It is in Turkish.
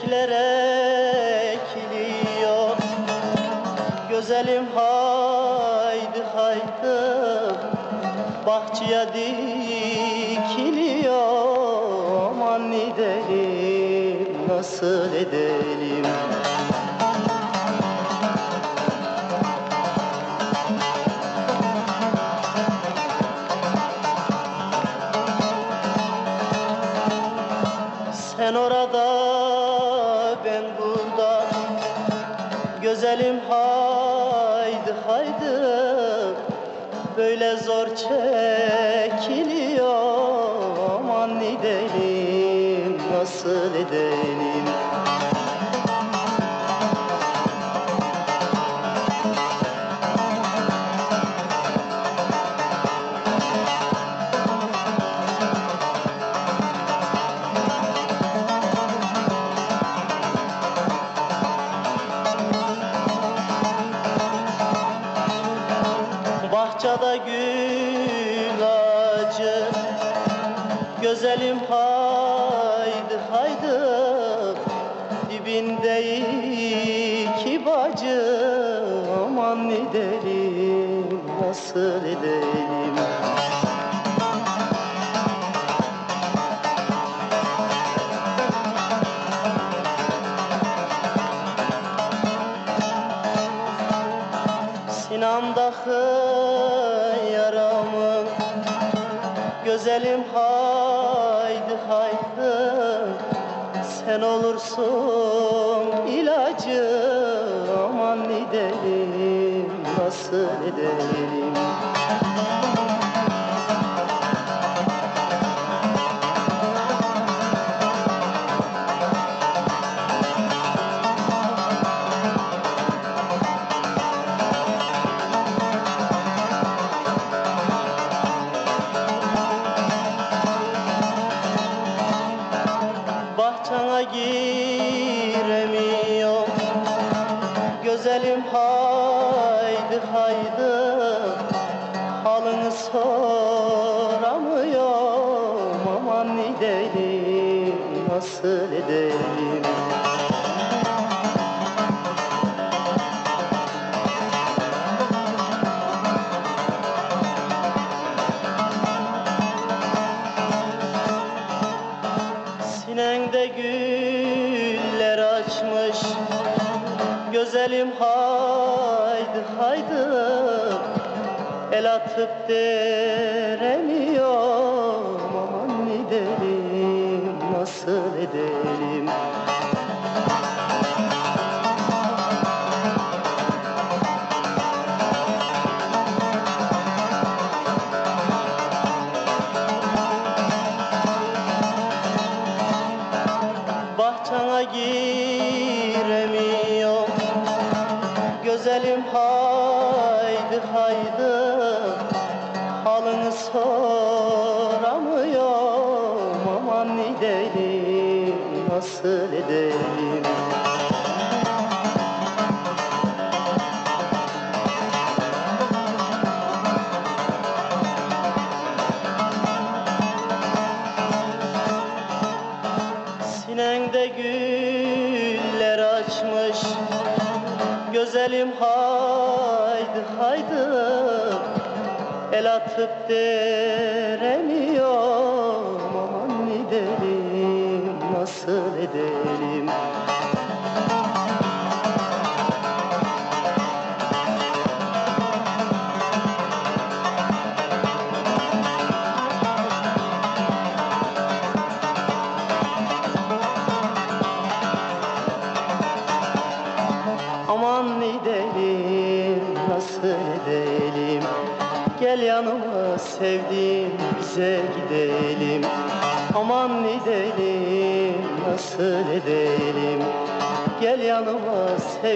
Çiçekler ekiliyor. Güzelim haydi haydi Bahçeye dikiliyor. Aman edelim nasıl edelim? Sen orada ben burada. Güzelim haydi haydi. Böyle zor çekiliyor. Aman edelim nasıl edelim Bahçede gül ağacı Güzelim haydi haydi. Dibinde iki bacı Aman edelim nasıl edelim? Sinamdaki yaramı Güzelim haydi haydi. Sen olursun ilacı Aman edelim nasıl edelim Güzelim haydi haydi. Halını soramıyorum Aman edelim nasıl edelim Güzelim haydi haydi. El atıp deremiyorum haydi haydi Halını soramıyorum Aman edelim nasıl edelim Güzelim haydi haydi. El atıp deremiyorum Aman edelim nasıl edelim edelim Gel yanıma sevdiğim bize gidelim. Aman edelim nasıl edelim? Gel yanıma sev